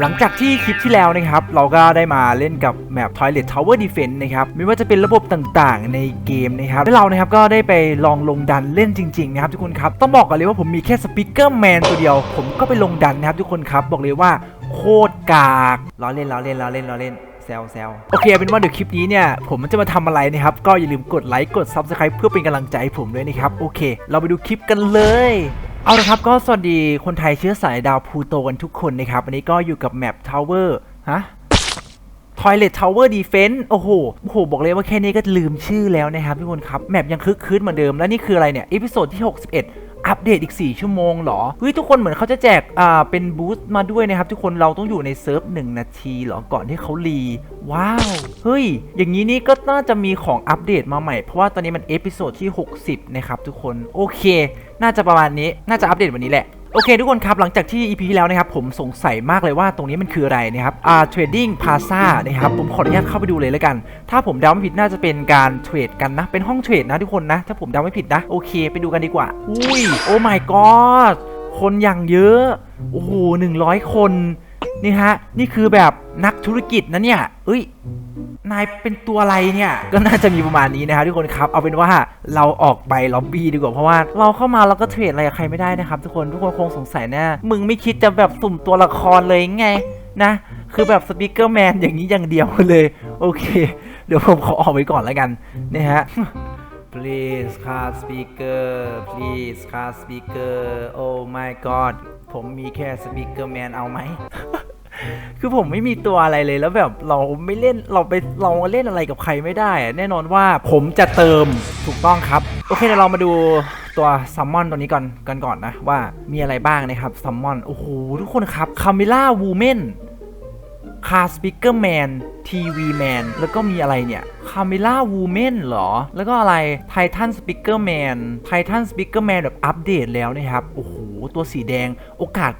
หลังจากที่คลิปที่แล้วนะครับ เราก็ได้มาเล่นกับแมป Toilet Tower Defense นะครับไม่ว่าจะเป็นระบบต่างๆในเกมนะครับและเรานะครับก็ได้ไปลองลงดันเล่นจริงๆนะครับทุกคนครับต้องบอกกันเลยว่าผมมีแค่สปิเกอร์แมนตัวเดียว ผมก็ไปลงดันนะครับทุกคนครับบอกเลยว่าโคตรกากล้อเล่นล้อเล่นล้อเล่นล้อเล่นซวแซวโอเคเป็นว่าเดี๋ยวคลิปนี้เนี่ยผมจะมาทำอะไรนะครับ ก็อย่าลืมกดไลค์กด Subscribe เพื่อเป็นกำลังใจให้ผมด้วยนะครับ โอเค เราไปดูคลิปกันเลย เอาละครับก็สวัสดีคนไทยเชื้อสายดาวพูโตกันทุกคนนะครับ วันนี้ก็อยู่กับแมปทาวเวอร์ฮะทอยเลตทาวเวอร์ดีเฟนส์โอ้โหโอ้โห บอกเลยว่าแค่นี้ก็ลืมชื่อแล้วนะครับทุกคนครับ แมปยังคึกคืนเหมือนเดิม และนี่คืออะไรเนี่ยอีพิโซดที่ 61 อัปเดตอีก 4 ชั่วโมงเหรอเฮ้ยทุกคนเหมือนเขาจะแจกอ่าเป็นบูสต์มาด้วยนะครับ ทุกคนเราต้องอยู่ในเซิร์ฟ1นาทีเหรอก่อนที่เขารีว้าวเฮ้ยอย่างนี้นี่ก็น่าจะมีของอัปเดตมาใหม่ เพราะว่าตอนนี้มันเอพิโซดที่ 60 นะครับทุกคนโอเค น่าจะประมาณนี้น่าจะอัปเดตวันนี้แหละ โอเคทุกคนครับ หลังจากที่ EP ที่แล้วนะครับผมสงสัยมากเลยว่าตรงนี้มันคืออะไรนะครับอ่า Trading Plaza นะครับผมขออนุญาตเข้าไปดูเลยแล้วกัน ถ้าผมเดาไม่ผิดน่าจะเป็นการเทรดกันนะ เป็นห้องเทรดนะทุกคนนะ ถ้าผมเดาไม่ผิดนะ โอเคไปดูกันดีกว่า อุ้ยโอ้ my god คนอย่างเยอะ โอ้โหหนึ่งร้อยคน นี่ฮะ นี่คือแบบนักธุรกิจนะเนี่ยเอ้ย นายเป็นตัวอะไรเนี่ย ก็น่าจะมีประมาณนี้นะครับทุกคนครับ เอาเป็นว่าเราออกไปล็อบบี้ดีกว่า เพราะว่าเราเข้ามาเราก็เทรดอะไรกับใครไม่ได้นะครับ ทุกคน ทุกคนคงสงสัยแน่มึงไม่คิดจะแบบสุ่มตัวละครเลยไงนะ คือแบบสปีกเกอร์แมนอย่างนี้อย่างเดียวเลย โอเค เดี๋ยวผมขอออกไปก่อนแล้วกันนี่ฮะ please car speaker please car speaker oh my god ผมมีแค่สปีกเกอร์แมนเอาไหม คือผมไม่มีตัวอะไรเลยแล้วแบบเราไม่เล่นเราไปเราเล่นอะไรกับใครไม่ได้ แน่นอนว่าผมจะเติมถูกต้องครับ โอเคเดี๋ยวเรามาดูตัวซัมมอนตัวนี้ก่อนกันก่อนนะ ว่ามีอะไรบ้างนะครับซัมมอน โอ้โห ทุกคนครับคาเมล่าวูเมน คาสปิเกอร์แมนทีวีแมนแล้วก็มีอะไรเนี่ยคาเมล่าวูแมนเหรอ แล้วก็อะไรไททันสปิเกอร์แมนไททันสปิเกอร์แมนแบบอัปเดตแล้วนะครับ โอ้โห ตัวสีแดงโอกาส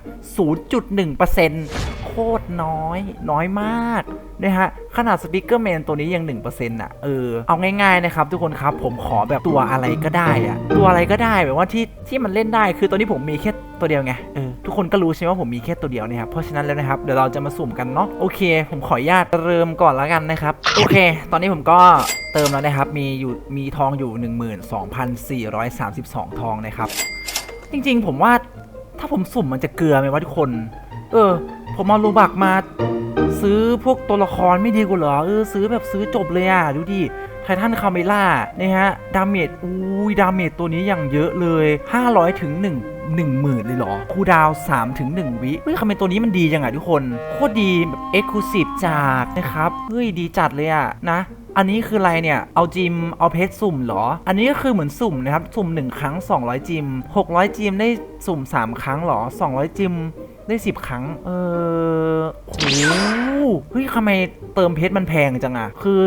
0.1%โคตรน้อย น้อยมากนะฮะขนาดสปิเกอร์แมนตัวนี้ยัง1%อะเออเอาง่ายๆนะครับทุกคนครับผมขอแบบตัวอะไรก็ได้อะตัวอะไรก็ได้แบบว่าที่ที่มันเล่นได้คือตัวนี้ผมมีแค่ตัวเดียวไงเออทุกคนก็รู้ใช่ไหมว่าผมมีแค่ตัวเดียวนะครับเพราะฉะนั้นแล้วนะครับเดี๋ยวเราจะมาสุ่มกันเนาะโอเค ผมขออนุญาตเริ่มก่อนแล้วกันนะครับโอเค ตอนนี้ผมก็เติมแล้วนะครับมีอยู่มีทองอยู่ 12,432 ทองนะครับจริงๆ ผมว่าถ้าผมสุ่มมันจะเกลือไหมวะทุกคน เออ ผมเอาโลบักมาซื้อพวกตัวละครไม่ดีกว่าเหรอ เออซื้อแบบซื้อจบเลยอะ ดูดิไททันคาเมล่านี่ฮะ ดาเมจอุ้ยดาเมจตัวนี้อย่างเยอะเลย 500ถึง1 1หมื่นเลยเหรอ คูดาว3ถึง1วิเฮ้ยคาเมนตัวนี้มันดีจังอะทุกคน โคตรดีแบบเอ็กซ์คลูซีฟจากนะครับ เฮ้ย ดีจัดเลยอะ นะอันนี้คืออะไรเนี่ย เอาจิม เอาเพชรสุ่มเหรอ อันนี้ก็คือเหมือนสุ่มนะครับ สุ่ม 1 ครั้ง 200 จิม 600 จิมได้สุ่ม 3 ครั้งเหรอ 200 จิม ได้สิบครั้ง เออโหเฮ้ยทำไมเติมเพชรมันแพงจังอะคือ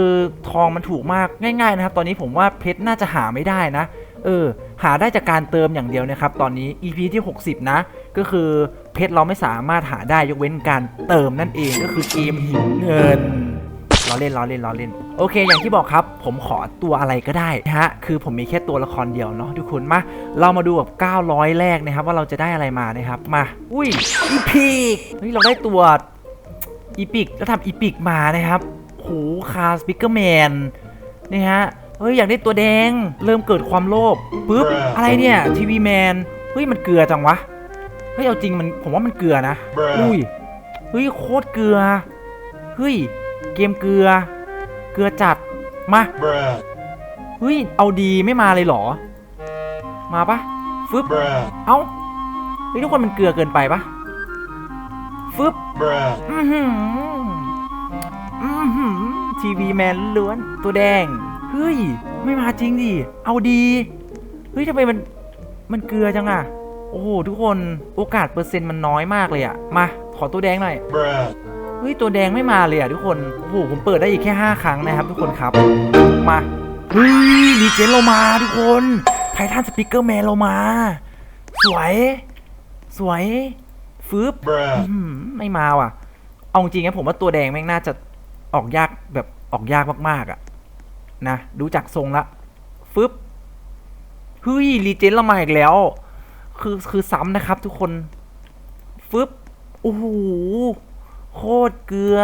ทองมันถูกมากง่ายๆนะครับ ตอนนี้ผมว่าเพชรน่าจะหาไม่ได้นะ เออ หาได้จากการเติมอย่างเดียวนะครับ ตอนนี้ EP ที่ 60 นะ ก็คือเพชรเราไม่สามารถหาได้ยกเว้นการเติมนั่นเองก็คือเกมหิวเงิน ล้อเล่นล้อเล่นล้อเล่น โอเค อย่างที่บอกครับ ผมขอตัวอะไรก็ได้นะฮะ คือผมมีแค่ตัวละครเดียวเนาะทุกคนมา เรามาดูแบบ 900 แรกนะครับ ว่าเราจะได้อะไรมานะครับ มา อุ้ย อีพิก เฮ้ย เราได้ตัว อีพิก แล้วทำอีพิกมานะครับโหคาสปิเกอร์แมนนี่ฮะ เฮ้ย อยากได้ตัวแดง เริ่มเกิดความโลภปุ๊บ อะไรเนี่ย ทีวีแมน เฮ้ย มันเกลือจังวะ เฮ้ย เอาจริงมัน ผมว่ามันเกลือนะ อุ้ย เฮ้ย โคตรเกลือ เฮ้ย เกมเกลือ เกลือจัด มา Bruh. เฮ้ย เอาดีไม่มาเลยเหรอ มาปะฟึบ Bruh. เอ้าเฮ้ยทุกคนมันเกลือเกินไปปะฟึบ Bruh. อือหืออือหือทีวีแมนล้วนตัวแดง เฮ้ย ไม่มาจริงดิ เอาดี เฮ้ยทำไมมันมันเกลือจังอะโอ้โหทุกคนโอกาสเปอร์เซ็นต์มันน้อยมากเลยอะมา ขอตัวแดงหน่อย Bruh. เฮ้ยตัวแดงไม่มาเลยอะทุกคนโอ้โหผมเปิดได้อีกแค่ 5 ครั้งนะครับ ทุกคนครับมาเฮ้ยรีเจนเรามาทุกคนไททันสปิเกอร์แมนเรามา สวย สวยฟืบ Bruh. อื้อหือไม่มาว่ะ เอาจริงนะผมว่าตัวแดงแม่งน่าจะออกยากแบบออกยากมากๆอะนะดูจากทรงละฟึบเฮ้ยรีเจนเรามาอีกแล้ว คือคือซ้ำนะครับทุกคนฟึบโอ้โห โคตรเกลือ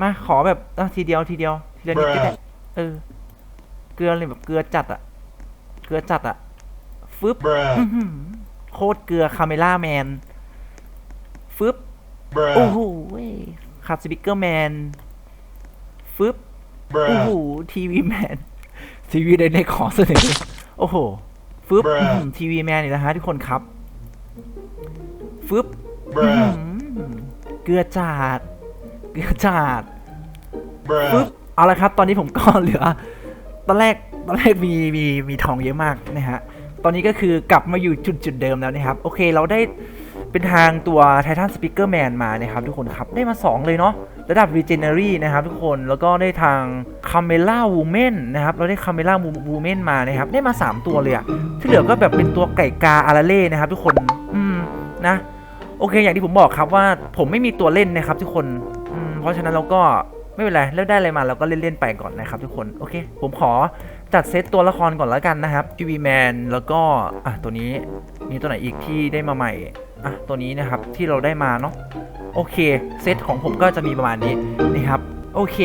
มาขอแบบเอาทีเดียวทีเดียวทีละนิดก็ได้เออ เกลือเลยแบบเกลือจัดอะเกลือจัดอะฟึบ Bruh. อื้อหือโคตรเกลือคาเมล่าแมนฟึบ Bruh. โอ้โหขับสปิเกอร์แมนฟึบโอ้โห Bruh. ทีวีแมนทีวีในในขอเสนอโอ้โหฟึบ Bruh ทีวีแมนนี่นะฮะทุกคนครับฟึบ Bruh. อื้อหือเกลือจาด เกลือจาดปึ๊บ Bruh. เอาละครับ ตอนนี้ผมก็เหลือ ตอนแรกตอนแรกมีมีมีทองเยอะมากนะฮะ ตอนนี้ก็คือกลับมาอยู่จุดจุดเดิมแล้วนะครับ โอเคเราได้เป็นทางตัว Titan Speaker Man มานะครับทุกคนครับ ได้มา 2 เลยเนาะระดับ Regenery นะครับทุกคนแล้วก็ได้ทาง Camera Woman นะครับ เราได้ Camera Woman มานะครับ ได้มา 3 ตัวเลยอะที่เหลือก็แบบเป็นตัวไก่กาอาราเล่นะครับทุกคน อืม นะ โอเค อย่างที่ผมบอกครับว่าผมไม่มีตัวเล่นนะครับทุกคนเพราะฉะนั้นเราก็ไม่เป็นไรเลือกได้อะไรมาเราก็เล่นๆไปก่อนนะครับทุกคนโอเค ผมขอจัดเซตตัวละครก่อนแล้วกันนะครับ TV Man แล้วก็อะตัวนี้มีตัวไหนอีกที่ได้มาใหม่อะตัวนี้นะครับที่เราได้มาเนาะโอเคเซตของผมก็จะมีประมาณนี้นะครับโอเค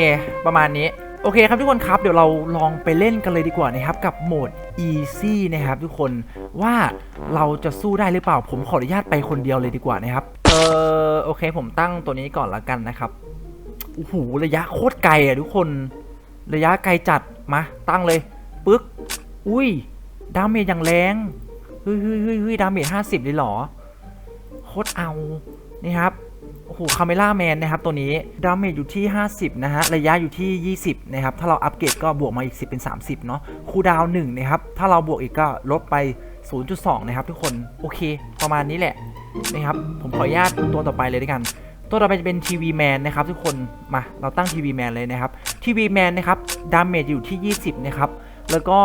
ประมาณนี้ โอเคครับทุกคนครับเดี๋ยวเราลองไปเล่นกันเลยดีกว่านะครับกับโหมด easy นะครับทุกคนว่าเราจะสู้ได้หรือเปล่า ผมขออนุญาตไปคนเดียวเลยดีกว่านะครับเออโอเค ผมตั้งตัวนี้ก่อนละกันนะครับโอ้โหระยะโคตรไกลอะทุกคน ระยะไกลจัดมาตั้งเลยปึ๊กอุ้ยดาเมจอย่างแรงเฮ้ยเฮ้ยเฮ้ยเฮ้ยดาเมจห้าสิบเลยเหรอโคตรเอานี่ครับ โอ้โหคาเมล่าแมนนะครับตัวนี้ดาเมจอยู่ที่ 50 นะฮะ ระยะอยู่ที่ 20 นะครับ ถ้าเราอัปเกรดก็บวกมาอีก 10 เป็น 30 เนาะคูดาวน์1นะครับ ถ้าเราบวกอีกก็ลดไป 0.2 นะครับทุกคน โอเค ประมาณนี้แหละนะครับ ผมขออนุญาตตัวต่อไปเลยด้วยกัน ตัวต่อไปจะเป็นทีวีแมนนะครับทุกคน มา เราตั้งทีวีแมนเลยนะครับทีวีแมนนะครับ ดาเมจอยู่ที่ 20 นะครับ แล้วก็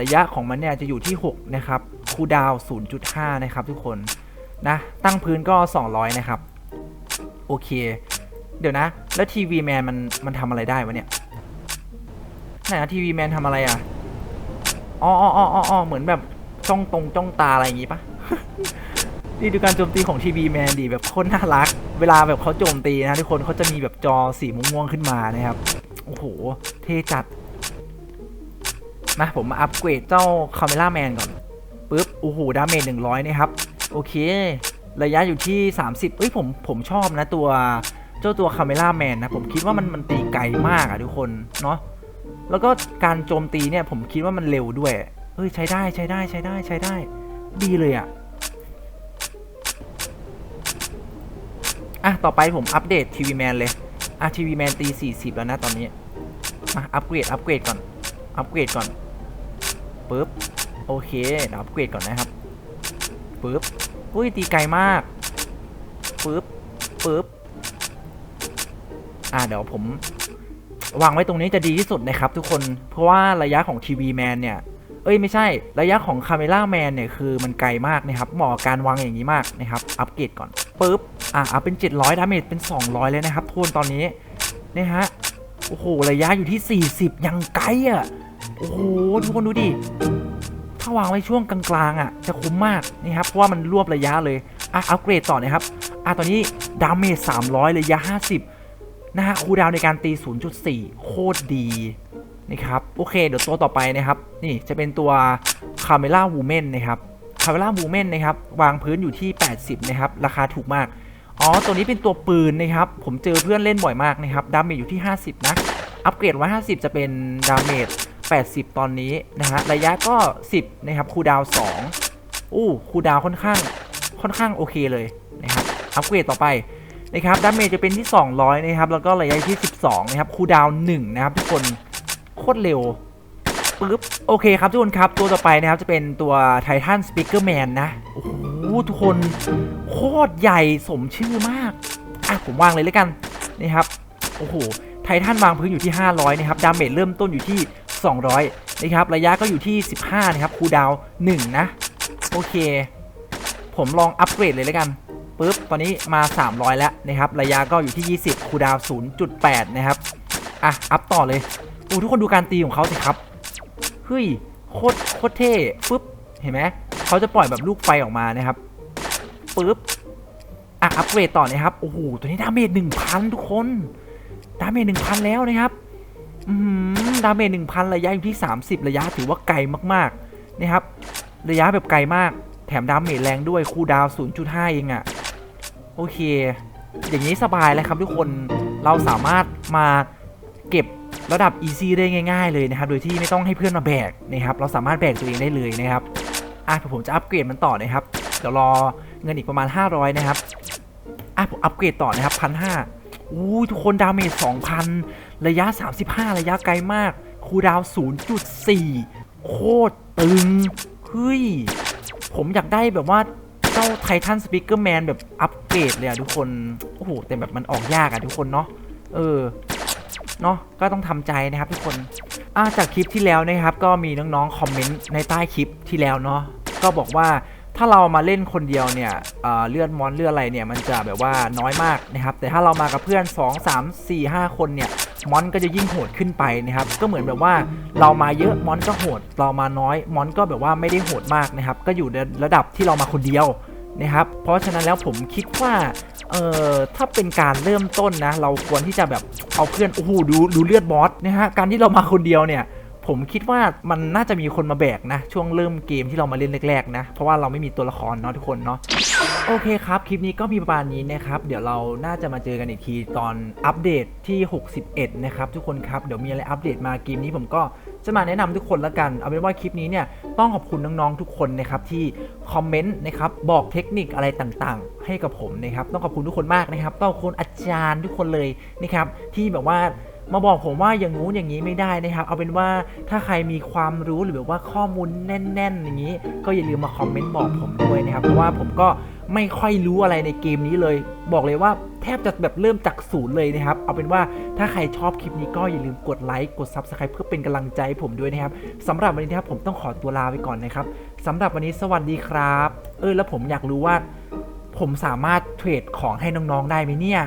ระยะของมันเนี่ยจะอยู่ที่ 6 นะครับคูดาวน์0.5 นะครับทุกคน นะ ตั้งพื้นก็ 200 นะครับ โอเค เดี๋ยวนะ แล้วทีวีแมนมันมันทำอะไรได้วะเนี่ยไหนอะทีวีแมนทำอะไรอะอ๋ออ๋ออ๋ออ๋อเหมือนแบบจ้องตรงจ้องตาอะไรอย่างงี้ปะนี่ดูการโจมตีของทีวีแมนดีแบบโคตรน่ารัก เวลาแบบเขาโจมตีนะทุกคนเขาจะมีแบบจอสีม่วงๆขึ้นมานะครับ โอ้โห เท่จัดมาผมมาอัปเกรดเจ้าคาเมล่าแมนก่อนปึ๊บ โอ้โห ดาเมจหนึ่งร้อยนะครับ โอเค ระยะอยู่ที่ 30เอ้ยผมผมชอบนะตัวเจ้าตัวคาเมล่าแมนนะผมคิดว่ามันมันตีไกลมากอะทุกคนเนาะแล้วก็การโจมตีเนี่ยผมคิดว่ามันเร็วด้วยเฮ้ยใช้ได้ใช้ได้ใช้ได้ใช้ได้ ดีเลยอะอะต่อไปผมอัปเดตทีวีแมนเลยอะทีวีแมนตี 40 แล้วนะตอนนี้มาอัปเกรดอัปเกรดก่อนอัปเกรดก่อนปึ๊บโอเคเดี๋ยวอัปเกรดก่อนนะครับปึ๊บ อุ้ยตีไกลมากปึ๊บปึ๊บอ่าเดี๋ยวผมวางไว้ตรงนี้จะดีที่สุดนะครับทุกคนเพราะว่าระยะของทีวีแมนเนี่ย เอ้ยไม่ใช่ระยะของคาเมล่าแมนเนี่ยคือมันไกลมากนะครับเหมาะการวางอย่างนี้มากนะครับ อัปเกรดก่อนปึ๊บอ่าเอาเป็น 700ดาเมจเป็น 200 เลยนะครับโทนตอนนี้นะฮะโอ้โหระยะอยู่ที่ 40 ยังไกลอะโอ้โหทุกคนดูดิ ถ้าวางไว้ช่วงกลางๆอะจะคุ้มมากนี่ครับเพราะว่ามันรวบระยะเลยอะอัปเกรดต่อนะครับอะตอนนี้ดาเมจ300ระยะ 50 นะฮะคูดาวในการตี 0.4 โคตรดีนะครับโอเค เดี๋ยวตัวต่อไปนะครับนี่จะเป็นตัวคาเมล่าวูแมนนะครับคาเมล่าวูแมนนะครับวางพื้นอยู่ที่ 80 นะครับ ราคาถูกมากอ๋อตัวนี้เป็นตัวปืนนะครับ ผมเจอเพื่อนเล่นบ่อยมากนะครับดาเมจอยู่ที่ 50 นะ อัปเกรดไว้50 จะเป็นดาเมจ 80 ตอนนี้นะฮะระยะก็ 10 นะครับคูดาว2อู้คูดาวค่อนข้างค่อนข้างโอเคเลยนะครับอัปเกรดต่อไปนะครับดาเมจจะเป็นที่ 200 นะครับ แล้วก็ระยะที่ 12 นะครับคูดาวน์1นะครับทุกคนโคตรเร็วปึ๊บโอเคครับทุกคนครับ ตัวต่อไปนะครับจะเป็นตัวไททันสปีกเกอร์แมนนะ โอ้โหทุกคนโคตรใหญ่สมชื่อมาก อะ ผมวางเลยแล้วกัน นี่ครับ โอ้โห ไททันวางพื้นอยู่ที่ 500 นะครับ ดาเมจเริ่มต้นอยู่ที่ 200 นะครับ ระยะก็อยู่ที่ 15 นะครับ คูดาวน์1นะ โอเค ผมลองอัปเกรดเลยแล้วกันปึ๊บ ตอนนี้มา 300 แล้วนะครับ ระยะก็อยู่ที่ 20 คูดาวน์0.8 นะครับ อะ อัพต่อเลยโอ้ทุกคนดูการตีของเขาสิครับ เฮ้ย โคตร โคตรเท่ปึ๊บ เห็นไหม เขาจะปล่อยแบบลูกไฟออกมานะครับปึ๊บ อะ อัปเกรดต่อนะครับ โอ้โห ตัวนี้ดาเมจหนึ่งพันทุกคน ดาเมจหนึ่งพันแล้วนะครับ อืม ดาเมจหนึ่งพันระยะอยู่ที่ 30 ระยะถือว่าไกลมากๆนะครับ ระยะแบบไกลมาก แถมดาเมจแรงด้วยคูดาวน์0.5 เองอะโอเค อย่างนี้สบายแล้วครับทุกคน เราสามารถมาเก็บระดับ easy ได้ง่าย ๆ เลยนะครับ โดยที่ไม่ต้องให้เพื่อนมาแบกนะครับ เราสามารถแบกตัวเองได้เลยนะครับ อะผมจะอัปเกรดมันต่อนะครับ เดี๋ยวรอเงินอีกประมาณ 500 นะครับ อะผมอัปเกรดต่อนะครับพันห้าอู้ทุกคนดาเมจ2,000 ระยะ 35 ระยะไกลมาก คูดาวน์0.4 โคตรตึง เฮ้ย ผมอยากได้แบบว่าเจ้าไททันสปีกเกอร์แมนแบบอัปเกรดเลยอะทุกคน โอ้โห แต่แบบมันออกยากอะทุกคนเนาะ เออ เนาะก็ต้องทำใจนะครับทุกคนอาจากคลิปที่แล้วนะครับ ก็มีน้องๆ คอมเมนต์ในใต้คลิปที่แล้วเนาะ ก็บอกว่าถ้าเรามาเล่นคนเดียวเนี่ยเเลือดมอนเลือดอะไรเนี่ยมันจะแบบว่าน้อยมากนะครับ แต่ถ้าเรามากับเพื่อน 2 3 4 5 คนเนี่ย มอนก็จะยิ่งโหดขึ้นไปนะครับ ก็เหมือนแบบว่าเรามาเยอะมอนก็โหด เรามาน้อยมอนก็แบบว่าไม่ได้โหดมากนะครับ ก็อยู่ในระดับที่เรามาคนเดียวนะครับ เพราะฉะนั้นแล้วผมคิดว่า เอ่อ ถ้าเป็นการเริ่มต้นนะ เราควรที่จะแบบเอาเพื่อน โอ้โห ดู ดูเลือดบอสนะฮะ การที่เรามาคนเดียวเนี่ย ผมคิดว่ามันน่าจะมีคนมาแบกนะ ช่วงเริ่มเกมที่เรามาเล่นแรกๆนะ เพราะว่าเราไม่มีตัวละครเนาะทุกคนเนาะโอเคครับ คลิปนี้ก็มีประมาณนี้นะครับ เดี๋ยวเราน่าจะมาเจอกันอีกทีตอนอัปเดตที่ 61 นะครับทุกคนครับ เดี๋ยวมีอะไรอัปเดตมาเกมนี้ผมก็จะมาแนะนำทุกคนละกัน เอาเป็นว่าคลิปนี้เนี่ยต้องขอบคุณน้องๆทุกคนนะครับที่คอมเมนต์นะครับบอกเทคนิคอะไรต่างๆ ให้กับผมนะครับต้องขอบคุณทุกคนมากนะครับต้องขอบคุณอาจารย์ทุกคนเลยนะครับที่แบบว่า มาบอกผมว่าอย่างงู้นอย่างนี้ไม่ได้นะครับ เอาเป็นว่าถ้าใครมีความรู้หรือแบบว่าข้อมูลแน่น ๆ อย่างนี้ ก็อย่าลืมมาคอมเมนต์บอกผมด้วยนะครับ เพราะว่าผมก็ไม่ค่อยรู้อะไรในเกมนี้เลย บอกเลยว่าแทบจะแบบเริ่มจากศูนย์เลยนะครับ เอาเป็นว่าถ้าใครชอบคลิปนี้ก็อย่าลืมกดไลค์กด Subscribe เพื่อเป็นกำลังใจใผมด้วยนะครับสำหรับวันนี้นะครับผมต้องขอตัวลาไปก่อนนะครับสำหรับวันนี้สวัสดีครับ เออแล้วผมอยากรู้ว่า ผมสามารถเทรดของให้น้องๆได้ไหมเนี่ย